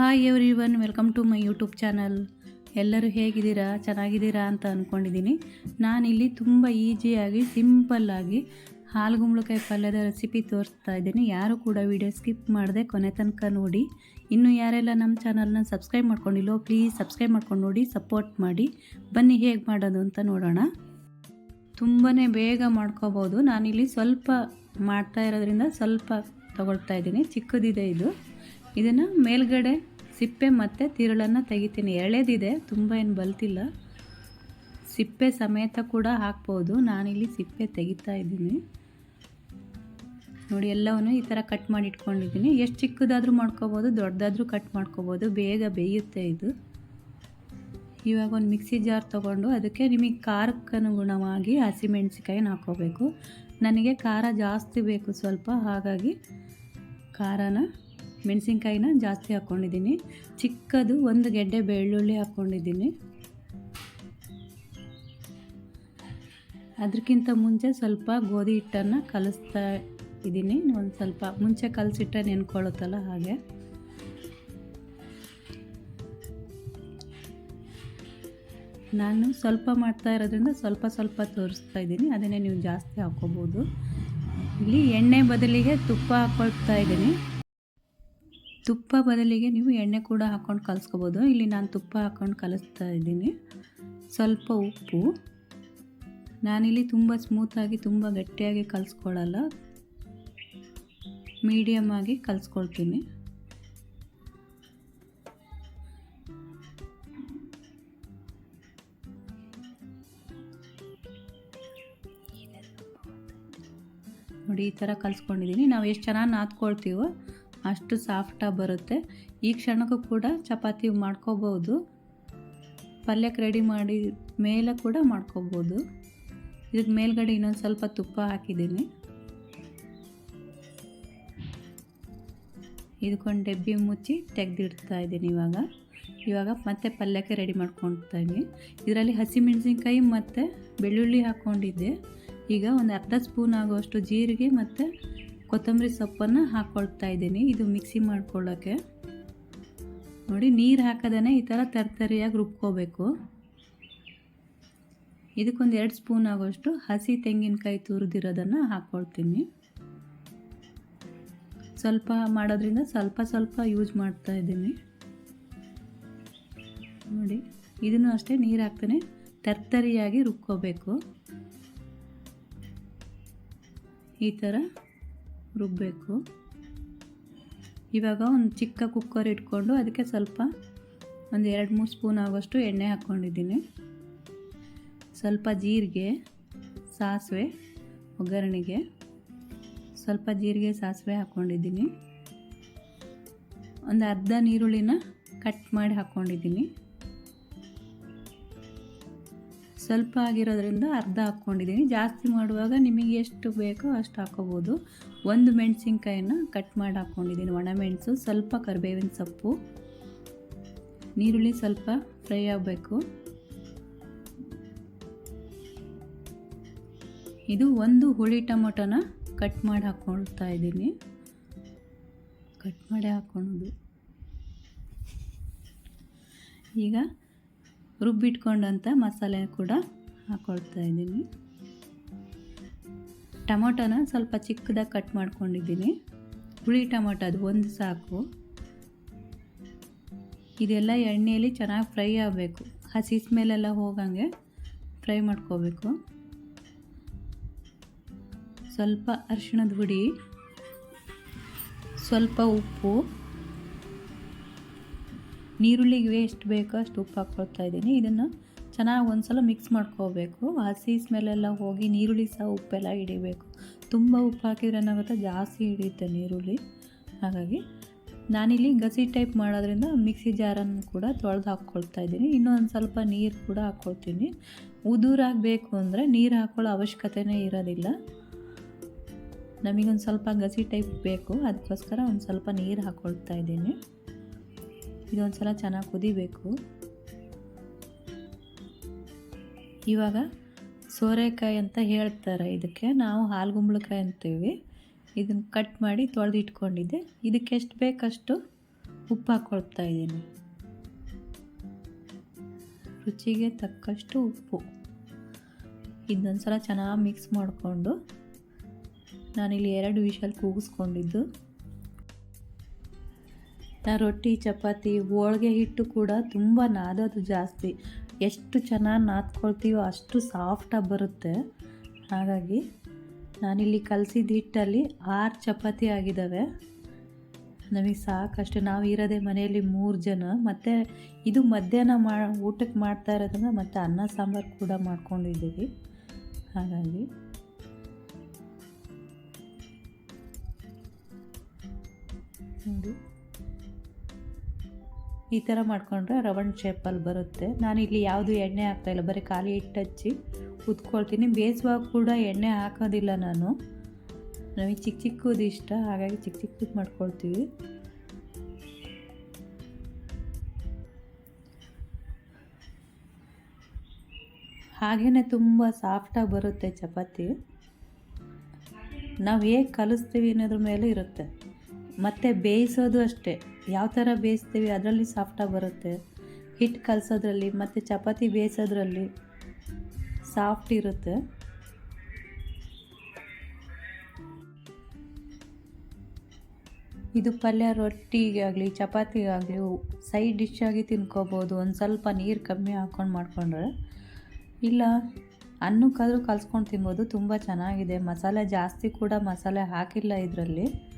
Hi everyone welcome to my YouTube channel ಎಲ್ಲರೂ ಹೇಗಿದ್ದೀರಾ? ಚೆನ್ನಾಗಿದ್ದೀರಾ ಅಂತ ಅಂದ್ಕೊಂಡಿದ್ದೀನಿ ನಾನಿಲ್ಲಿ ತುಂಬ ಈಸಿಯಾಗಿ ಸಿಂಪಲ್ಲಾಗಿ ಹಾಲುಗುಂಬಳಕಾಯಿ ಪಲ್ಯದ ರೆಸಿಪಿ ತೋರಿಸ್ತಾ ಇದ್ದೀನಿ. ಯಾರು ಕೂಡ ವಿಡಿಯೋ ಸ್ಕಿಪ್ ಮಾಡದೆ ಕೊನೆ ತನಕ ನೋಡಿ. ಇನ್ನು ಯಾರೆಲ್ಲ ನಮ್ಮ ಚಾನಲ್ನ ಸಬ್ಸ್ಕ್ರೈಬ್ ಮಾಡ್ಕೊಂಡಿಲ್ಲೋ ಪ್ಲೀಸ್ ಸಬ್ಸ್ಕ್ರೈಬ್ ಮಾಡ್ಕೊಂಡು ನೋಡಿ ಸಪೋರ್ಟ್ ಮಾಡಿ. ಬನ್ನಿ ಹೇಗೆ ಮಾಡೋದು ಅಂತ ನೋಡೋಣ. ತುಂಬಾ ಬೇಗ ಮಾಡ್ಕೋಬೋದು. ನಾನಿಲ್ಲಿ ಸ್ವಲ್ಪ ಮಾಡ್ತಾ ಇರೋದ್ರಿಂದ ಸ್ವಲ್ಪ ತಗೊಳ್ತಾ ಇದ್ದೀನಿ. ಚಿಕ್ಕದಿದೆ ಇದು. ಇದನ್ನು ಮೇಲ್ಗಡೆ ಸಿಪ್ಪೆ ಮತ್ತು ತಿರುಳನ್ನು ತೆಗಿತೀನಿ. ಎಳೆದಿದೆ, ತುಂಬ ಏನು ಬಲ್ತಿಲ್ಲ. ಸಿಪ್ಪೆ ಸಮೇತ ಕೂಡ ಹಾಕ್ಬೋದು. ನಾನಿಲ್ಲಿ ಸಿಪ್ಪೆ ತೆಗಿತಾ ಇದ್ದೀನಿ. ನೋಡಿ, ಎಲ್ಲವನ್ನು ಈ ಥರ ಕಟ್ ಮಾಡಿ ಇಟ್ಕೊಂಡಿದ್ದೀನಿ. ಎಷ್ಟು ಚಿಕ್ಕದಾದರೂ ಮಾಡ್ಕೋಬೋದು, ದೊಡ್ಡದಾದರೂ ಕಟ್ ಮಾಡ್ಕೋಬೋದು. ಬೇಗ ಬೇಯುತ್ತೆ ಇದು. ಇವಾಗ ಒಂದು ಮಿಕ್ಸಿ ಜಾರ್ ತೊಗೊಂಡು ಅದಕ್ಕೆ ನಿಮಗೆ ಖಾರಕ್ಕನುಗುಣವಾಗಿ ಹಸಿಮೆಣ್ಸಿಕಾಯಿನ ಹಾಕ್ಕೋಬೇಕು. ನನಗೆ ಖಾರ ಜಾಸ್ತಿ ಬೇಕು ಸ್ವಲ್ಪ, ಹಾಗಾಗಿ ಖಾರನ ಮೆಣಸಿನ್ಕಾಯಿನ ಜಾಸ್ತಿ ಹಾಕ್ಕೊಂಡಿದ್ದೀನಿ. ಚಿಕ್ಕದು ಒಂದು ಗೆಡ್ಡೆ ಬೆಳ್ಳುಳ್ಳಿ ಹಾಕ್ಕೊಂಡಿದ್ದೀನಿ. ಅದಕ್ಕಿಂತ ಮುಂಚೆ ಸ್ವಲ್ಪ ಗೋಧಿ ಹಿಟ್ಟನ್ನು ಕಲಿಸ್ತಾ ಇದ್ದೀನಿ. ಒಂದು ಸ್ವಲ್ಪ ಮುಂಚೆ ಕಲಸಿಟ್ಟ ನೆನ್ಕೊಳ್ಳುತ್ತಲ್ಲ ಹಾಗೆ. ನಾನು ಸ್ವಲ್ಪ ಮಾಡ್ತಾ ಇರೋದ್ರಿಂದ ಸ್ವಲ್ಪ ಸ್ವಲ್ಪ ತೋರಿಸ್ತಾ ಇದ್ದೀನಿ. ಅದನ್ನೇ ನೀವು ಜಾಸ್ತಿ ಹಾಕ್ಕೋಬೋದು. ಇಲ್ಲಿ ಎಣ್ಣೆ ಬದಲಿಗೆ ತುಪ್ಪ ಹಾಕ್ಕೊಳ್ತಾ ಇದ್ದೀನಿ. ತುಪ್ಪ ಬದಲಿಗೆ ನೀವು ಎಣ್ಣೆ ಕೂಡ ಹಾಕ್ಕೊಂಡು ಕಲಿಸ್ಕೋಬೋದು. ಇಲ್ಲಿ ನಾನು ತುಪ್ಪ ಹಾಕ್ಕೊಂಡು ಕಲಿಸ್ತಾ ಇದ್ದೀನಿ. ಸ್ವಲ್ಪ ಉಪ್ಪು. ನಾನಿಲ್ಲಿ ತುಂಬ ಸ್ಮೂತಾಗಿ ತುಂಬ ಗಟ್ಟಿಯಾಗಿ ಕಲಿಸ್ಕೊಳ್ಳಲ್ಲ ಮೀಡಿಯಮ್ ಆಗಿ ಕಲಿಸ್ಕೊಳ್ತೀನಿ. ನೋಡಿ ಈ ಥರ ಕಲಿಸ್ಕೊಂಡಿದ್ದೀನಿ. ನಾವು ಎಷ್ಟು ಚೆನ್ನಾಗಿ ನಾದ್ಕೊಳ್ತೀವೋ ಅಷ್ಟು ಸಾಫ್ಟಾಗಿ ಬರುತ್ತೆ. ಈ ಕ್ಷಣಕ್ಕೂ ಕೂಡ ಚಪಾತಿ ಮಾಡ್ಕೋಬೋದು. ಪಲ್ಯಕ್ಕೆ ರೆಡಿ ಮಾಡಿ ಮೇಲೆ ಕೂಡ ಮಾಡ್ಕೋಬೋದು. ಇದಕ್ಕೆ ಮೇಲ್ಗಡೆ ಇನ್ನೊಂದು ಸ್ವಲ್ಪ ತುಪ್ಪ ಹಾಕಿದ್ದೀನಿ. ಇದಕ್ಕೊಂದು ಡಬ್ಬಿ ಮುಚ್ಚಿ ತೆಗೆದಿಡ್ತಾ ಇದ್ದೀನಿ ಇವಾಗ. ಇವಾಗ ಮತ್ತೆ ಪಲ್ಯಕ್ಕೆ ರೆಡಿ ಮಾಡ್ಕೊತೀನಿ ಇದರಲ್ಲಿ ಹಸಿಮೆಣಸಿನ್ಕಾಯಿ ಮತ್ತು ಬೆಳ್ಳುಳ್ಳಿ ಹಾಕ್ಕೊಂಡಿದ್ದೆ ಈಗ ಒಂದು ಅರ್ಧ ಸ್ಪೂನ್ ಆಗುವಷ್ಟು ಜೀರಿಗೆ ಮತ್ತು ಕೊತ್ತಂಬರಿ ಸೊಪ್ಪನ್ನು ಹಾಕ್ಕೊಳ್ತಾ ಇದ್ದೀನಿ. ಇದು ಮಿಕ್ಸಿ ಮಾಡ್ಕೊಳ್ಳೋಕ್ಕೆ ನೋಡಿ, ನೀರು ಹಾಕದೇ ಈ ಥರ ತರ್ತರಿಯಾಗಿ ರುಬ್ಕೋಬೇಕು. ಇದಕ್ಕೊಂದು ಎರಡು ಸ್ಪೂನ್ ಆಗೋಷ್ಟು ಹಸಿ ತೆಂಗಿನಕಾಯಿ ತುರಿದಿರೋದನ್ನು ಹಾಕ್ಕೊಳ್ತೀನಿ ಸ್ವಲ್ಪ ಮಾಡೋದ್ರಿಂದ ಸ್ವಲ್ಪ ಸ್ವಲ್ಪ ಯೂಸ್ ಮಾಡ್ತಾ ಇದ್ದೀನಿ. ನೋಡಿ, ಇದನ್ನು ಅಷ್ಟೇ ನೀರು ಹಾಕ್ತಾನೆ. ತರ್ತರಿಯಾಗಿ ರುಬ್ಕೋಬೇಕು. ಈ ಥರ ರುಬ್ಬಬೇಕು ಇವಾಗ ಒಂದು ಚಿಕ್ಕ ಕುಕ್ಕರ್ ಇಟ್ಕೊಂಡು ಅದಕ್ಕೆ ಸ್ವಲ್ಪ ಒಂದು ಎರಡು ಮೂರು ಸ್ಪೂನ್ ಆಗೋಷ್ಟು ಎಣ್ಣೆ ಹಾಕ್ಕೊಂಡಿದ್ದೀನಿ. ಸ್ವಲ್ಪ ಜೀರಿಗೆ, ಸಾಸಿವೆ, ಒಗ್ಗರಣೆಗೆ ಸ್ವಲ್ಪ ಜೀರಿಗೆ, ಸಾಸಿವೆ ಹಾಕ್ಕೊಂಡಿದ್ದೀನಿ. ಒಂದು ಅರ್ಧ ನೀರುಳ್ಳಿನ ಕಟ್ ಮಾಡಿ ಹಾಕ್ಕೊಂಡಿದ್ದೀನಿ. ಸ್ವಲ್ಪ ಆಗಿರೋದ್ರಿಂದ ಅರ್ಧ ಹಾಕ್ಕೊಂಡಿದ್ದೀನಿ. ಜಾಸ್ತಿ ಮಾಡುವಾಗ ನಿಮಗೆ ಎಷ್ಟು ಬೇಕೋ ಅಷ್ಟು ಹಾಕೋಬೋದು. ಒಂದು ಮೆಣಸಿನ್ಕಾಯನ್ನು ಕಟ್ ಮಾಡಿ ಹಾಕ್ಕೊಂಡಿದ್ದೀನಿ. ಒಣಮೆಣಸು, ಸ್ವಲ್ಪ ಕರಿಬೇವಿನ ಸೊಪ್ಪು, ನೀರುಳ್ಳಿ ಸ್ವಲ್ಪ ಫ್ರೈ ಆಗಬೇಕು. ಇದು ಒಂದು ಹುಳಿ ಟೊಮೊಟೊನ ಕಟ್ ಮಾಡಿ ಹಾಕ್ಕೊಳ್ತಾ ಇದ್ದೀನಿ. ಕಟ್ ಮಾಡಿ ಹಾಕ್ಕೊಳೋದು ಈಗ ರುಬ್ಬಿಟ್ಕೊಂಡಂಥ ಮಸಾಲೆ ಕೂಡ ಹಾಕ್ಕೊಳ್ತಾ ಇದ್ದೀನಿ. ಟೊಮೊಟೊನ ಸ್ವಲ್ಪ ಚಿಕ್ಕದಾಗಿ ಕಟ್ ಮಾಡ್ಕೊಂಡಿದ್ದೀನಿ. ಹುಳಿ ಟೊಮೊಟೊ ಅದು ಒಂದು ಸಾಕು. ಇದೆಲ್ಲ ಎಣ್ಣೆಯಲ್ಲಿ ಚೆನ್ನಾಗಿ ಫ್ರೈ ಆಗಬೇಕು. ಹಸಿ ಸ್ಮೆಲೆಲ್ಲ ಹೋಗಂಗೆ ಫ್ರೈ ಮಾಡ್ಕೋಬೇಕು. ಸ್ವಲ್ಪ ಅರಿಶಿಣದ ಹುಡಿ, ಸ್ವಲ್ಪ ಉಪ್ಪು ನೀರುಳ್ಳಿಗೆ ಎಷ್ಟು ಬೇಕೋ ಅಷ್ಟು ಉಪ್ಪು ಹಾಕ್ಕೊಳ್ತಾ ಇದ್ದೀನಿ. ಇದನ್ನು ಚೆನ್ನಾಗಿ ಒಂದು ಸಲ ಮಿಕ್ಸ್ ಮಾಡ್ಕೋಬೇಕು. ಹಸಿ ಸ್ಮೆಲ್ಲೆಲ್ಲ ಹೋಗಿ ನೀರುಳ್ಳಿ ಸಹ ಉಪ್ಪೆಲ್ಲ ಹಿಡಿಬೇಕು. ತುಂಬ ಉಪ್ಪು ಹಾಕಿದ್ರೆ ಏನಾಗುತ್ತೆ? ಜಾಸ್ತಿ ಹಿಡಿಯುತ್ತೆ ನೀರುಳ್ಳಿ. ಹಾಗಾಗಿ ನಾನಿಲ್ಲಿ ಗಸಿ ಟೈಪ್ ಮಾಡೋದ್ರಿಂದ ಮಿಕ್ಸಿ ಜಾರನ್ನು ಕೂಡ ತೊಳೆದು ಹಾಕ್ಕೊಳ್ತಾ ಇದ್ದೀನಿ. ಇನ್ನೊಂದು ಸ್ವಲ್ಪ ನೀರು ಕೂಡ ಹಾಕ್ಕೊಳ್ತೀನಿ. ಉದುರಾಗಬೇಕು ಅಂದರೆ ನೀರು ಹಾಕ್ಕೊಳ್ಳೋ ಅವಶ್ಯಕತೆನೇ ಇರೋದಿಲ್ಲ. ನಮಗೊಂದು ಸ್ವಲ್ಪ ಗಸಿ ಟೈಪ್ ಬೇಕು. ಅದಕ್ಕೋಸ್ಕರ ಒಂದು ಸ್ವಲ್ಪ ನೀರು ಹಾಕ್ಕೊಳ್ತಾ ಇದ್ದೀನಿ. ಇದೊಂದು ಸಲ ಚೆನ್ನಾಗಿ ಕುದಿಬೇಕು. ಇವಾಗ ಸೋರೆಕಾಯಿ ಅಂತ ಹೇಳ್ತಾರೆ. ಇದಕ್ಕೆ ನಾವು ಹಾಲ್ಗುಂಬಳಕಾಯಿ ಅಂತೀವಿ. ಇದನ್ನು ಕಟ್ ಮಾಡಿ ತೊಳೆದು ಇಟ್ಕೊಂಡಿದ್ದೆ ಇದಕ್ಕೆ ಎಷ್ಟು ಬೇಕಷ್ಟು ಉಪ್ಪು ಹಾಕ್ಕೊಳ್ತಾ ಇದ್ದೀನಿ. ರುಚಿಗೆ ತಕ್ಕಷ್ಟು ಉಪ್ಪು. ಇದೊಂದು ಸಲ ಚೆನ್ನಾಗಿ ಮಿಕ್ಸ್ ಮಾಡಿಕೊಂಡು ನಾನಿಲ್ಲಿ ಎರಡು ವಿಷಲ್ ಕೂಗಿಸ್ಕೊಂಡಿದ್ದು. ರೊಟ್ಟಿ, ಚಪಾತಿ, ಹೋಳಿಗೆ ಹಿಟ್ಟು ಕೂಡ ತುಂಬ ನಾದೋದು ಜಾಸ್ತಿ. ಎಷ್ಟು ಚೆನ್ನಾಗಿ ನಾದ್ಕೊಳ್ತೀವೋ ಅಷ್ಟು ಸಾಫ್ಟಾಗಿ ಬರುತ್ತೆ. ಹಾಗಾಗಿ ನಾನಿಲ್ಲಿ ಕಲಸಿದ ಹಿಟ್ಟಲ್ಲಿ ಆರು ಚಪಾತಿ ಆಗಿದ್ದಾವೆ ನಮಗೆ ಸಾಕಷ್ಟು, ನಾವು ಇರೋದೇ ಮನೆಯಲ್ಲಿ ಮೂರು ಜನ. ಮತ್ತು ಇದು ಮಧ್ಯಾಹ್ನ ಮಾ ಊಟಕ್ಕೆ ಮಾಡ್ತಾ ಇರೋದ್ರಿಂದ ಮತ್ತು ಅನ್ನ ಸಾಂಬಾರು ಕೂಡ ಮಾಡ್ಕೊಂಡಿದ್ದೀವಿ. ಹಾಗಾಗಿ ನೋಡಿ. ಈ ಥರ ಮಾಡಿಕೊಂಡ್ರೆ ರವಂಡ್ ಶೇಪಲ್ಲಿ ಬರುತ್ತೆ. ನಾನು ಇಲ್ಲಿ ಯಾವುದು ಎಣ್ಣೆ ಹಾಕ್ತಾಯಿಲ್ಲ ಬರೀ ಖಾಲಿ ಹಿಟ್ಟು ಹಚ್ಚಿ ಉತ್ಕೊಳ್ತೀನಿ. ಬೇಯಿಸುವಾಗ ಕೂಡ ಎಣ್ಣೆ ಹಾಕೋದಿಲ್ಲ ನಾನು. ನಮಗೆ ಚಿಕ್ಕ ಚಿಕ್ಕದು ಇಷ್ಟ, ಹಾಗಾಗಿ ಚಿಕ್ಕ ಚಿಕ್ಕದು ಮಾಡ್ಕೊಳ್ತೀವಿ. ಹಾಗೆಯೇ ತುಂಬ ಸಾಫ್ಟಾಗಿ ಬರುತ್ತೆ ಚಪಾತಿ. ನಾವು ಹೇಗೆ ಕಲಿಸ್ತೀವಿ ಅನ್ನೋದ್ರ ಮೇಲೆ ಇರುತ್ತೆ. ಮತ್ತು ಬೇಯಿಸೋದು ಅಷ್ಟೇ. ಯಾವ ಥರ ಬೇಯಿಸ್ತೀವಿ ಅದರಲ್ಲಿ ಸಾಫ್ಟಾಗಿ ಬರುತ್ತೆ. ಹಿಟ್ಟು ಕಲಸೋದ್ರಲ್ಲಿ ಮತ್ತು ಚಪಾತಿ ಬೇಯಿಸೋದ್ರಲ್ಲಿ ಸಾಫ್ಟ್ ಇರುತ್ತೆ. ಇದು ಪಲ್ಯ ರೊಟ್ಟಿಗಾಗಲಿ, ಚಪಾತಿಗಾಗಲಿ ಸೈಡ್ ಡಿಶ್ ಆಗಿ ತಿನ್ಕೋಬೋದು. ಒಂದು ಸ್ವಲ್ಪ ನೀರು ಕಮ್ಮಿ ಹಾಕ್ಕೊಂಡು ಮಾಡಿಕೊಂಡ್ರೆ. ಇಲ್ಲ, ಅನ್ನಕ್ಕಾದರೂ ಕಲ್ಸ್ಕೊಂಡು ತಿನ್ಬೋದು. ತುಂಬ ಚೆನ್ನಾಗಿದೆ. ಮಸಾಲೆ ಜಾಸ್ತಿ ಕೂಡ ಮಸಾಲೆ ಹಾಕಿಲ್ಲ ಇದರಲ್ಲಿ.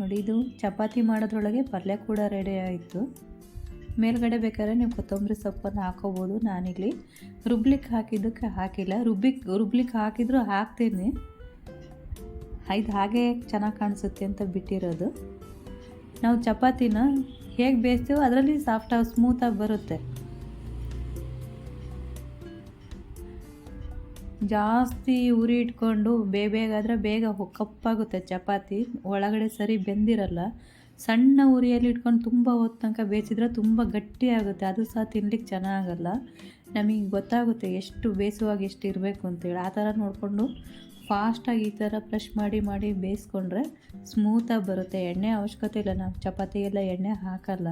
ನೋಡಿ, ಇದು ಚಪಾತಿ ಮಾಡೋದ್ರೊಳಗೆ ಪಲ್ಯ ಕೂಡ ರೆಡಿ ಆಯಿತು. ಮೇಲ್ಗಡೆ ಬೇಕಾದ್ರೆ ನೀವು ಕೊತ್ತಂಬರಿ ಸೊಪ್ಪನ್ನು ಹಾಕೋಬೋದು ನಾನಿಲ್ಲಿ. ರುಬ್ಲಿಕ್ಕೆ ಹಾಕಿದ್ದಕ್ಕೆ ಹಾಕಿಲ್ಲ. ರುಬ್ಬಿಕ್ ರುಬ್ಲಿಕ್ಕೆ ಹಾಕಿದರೂ ಹಾಕ್ತೀನಿ. ಇದು ಹಾಗೆ ಚೆನ್ನಾಗಿ ಕಾಣಿಸುತ್ತೆ ಅಂತ ಬಿಟ್ಟಿರೋದು. ನಾವು ಚಪಾತಿನ ಹೇಗೆ ಬೇಯಿಸ್ತೀವೋ ಅದರಲ್ಲಿ ಸಾಫ್ಟಾಗಿ ಸ್ಮೂತಾಗಿ ಬರುತ್ತೆ. ಜಾಸ್ತಿ ಉರಿ ಇಟ್ಕೊಂಡು ಬೇ ಬೇಗಾದರೆ ಬೇಗ ಕಪ್ಪಾಗುತ್ತೆ ಚಪಾತಿ. ಒಳಗಡೆ ಸರಿ ಬೆಂದಿರಲ್ಲ. ಸಣ್ಣ ಉರಿಯಲ್ಲಿ ಇಟ್ಕೊಂಡು ತುಂಬ ಹೊತ್ತು ತನಕ ಬೇಯಿಸಿದ್ರೆ ತುಂಬ ಗಟ್ಟಿಯಾಗುತ್ತೆ ಅದು ಸಹ ತಿನ್ಲಿಕ್ಕೆ ಚೆನ್ನಾಗಲ್ಲ. ನಮಗೆ ಗೊತ್ತಾಗುತ್ತೆ ಎಷ್ಟು ಬೇಯಿಸುವಾಗ ಎಷ್ಟು ಇರಬೇಕು ಅಂತೇಳಿ. ಆ ಥರ ನೋಡಿಕೊಂಡು ಫಾಸ್ಟಾಗಿ ಈ ಥರ ಫ್ರೆಶ್ ಮಾಡಿ ಮಾಡಿ ಬೇಯಿಸ್ಕೊಂಡ್ರೆ ಸ್ಮೂತಾಗಿ ಬರುತ್ತೆ. ಎಣ್ಣೆ ಅವಶ್ಯಕತೆ ಇಲ್ಲ. ನಾವು ಚಪಾತಿಗೆಲ್ಲ ಎಣ್ಣೆ ಹಾಕಲ್ಲ.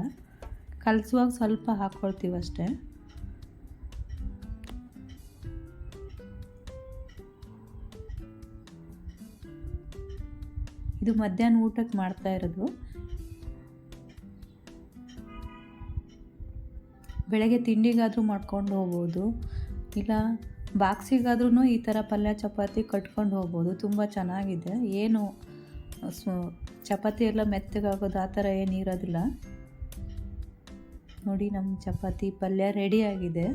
ಕಲಸುವಾಗ ಸ್ವಲ್ಪ ಹಾಕ್ಕೊಳ್ತೀವಿ ಅಷ್ಟೇ ಇದು ಮಧ್ಯಾಹ್ನ ಊಟಕ್ಕೆ ಮಾಡ್ತಾ ಇರೋದು. ಬೆಳಗ್ಗೆ ತಿಂಡಿಗಾದರೂ ಮಾಡ್ಕೊಂಡು ಹೋಗ್ಬೋದು. ಇಲ್ಲ ಬಾಕ್ಸಿಗಾದ್ರೂ ಈ ಥರ ಪಲ್ಯ, ಚಪಾತಿ ಕಟ್ಕೊಂಡು ಹೋಗ್ಬೋದು. ತುಂಬ ಚೆನ್ನಾಗಿದೆ. ಏನು ಚಪಾತಿ ಎಲ್ಲ ಮೆತ್ತಗಾಗೋದು ಆ ಥರ ಏನು ಇರೋದಿಲ್ಲ. ನೋಡಿ, ನಮ್ಮ ಚಪಾತಿ ಪಲ್ಯ ರೆಡಿಯಾಗಿದೆ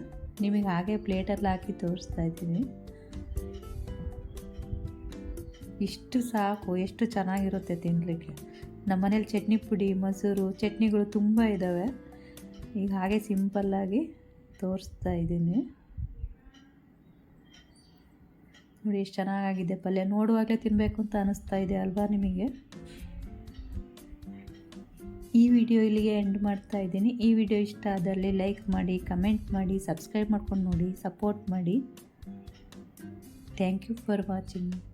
ನಿಮಗೆ ಹಾಗೆ ಪ್ಲೇಟಲ್ಲಿ ಹಾಕಿ ತೋರಿಸ್ತಾ ಇದ್ದೀನಿ. ಇಷ್ಟು ಸಾಕು, ಎಷ್ಟು ಚೆನ್ನಾಗಿರುತ್ತೆ ತಿನ್ನಲಿಕ್ಕೆ ನಮ್ಮ ಮನೇಲಿ ಚಟ್ನಿ ಪುಡಿ, ಮೊಸರು, ಚಟ್ನಿಗಳು ತುಂಬ ಇದ್ದಾವೆ. ಈಗ ಹಾಗೆ ಸಿಂಪಲ್ಲಾಗಿ ತೋರಿಸ್ತಾ ಇದ್ದೀನಿ. ನೋಡಿ, ಎಷ್ಟು ಚೆನ್ನಾಗಿದೆ ಪಲ್ಯ. ನೋಡುವಾಗಲೇ ತಿನ್ನಬೇಕು ಅಂತ ಅನ್ನಿಸ್ತಾ ಇದೆ ಅಲ್ವಾ ನಿಮಗೆ? ಈ ವಿಡಿಯೋ ಇಲ್ಲಿಗೆ ಎಂಡ್ ಮಾಡ್ತಾ ಇದ್ದೀನಿ. ಈ ವಿಡಿಯೋ ಇಷ್ಟ ಆದಲ್ಲಿ ಲೈಕ್ ಮಾಡಿ, ಕಮೆಂಟ್ ಮಾಡಿ, ಸಬ್ಸ್ಕ್ರೈಬ್ ಮಾಡ್ಕೊಂಡು ನೋಡಿ, ಸಪೋರ್ಟ್ ಮಾಡಿ. Thank you for watching.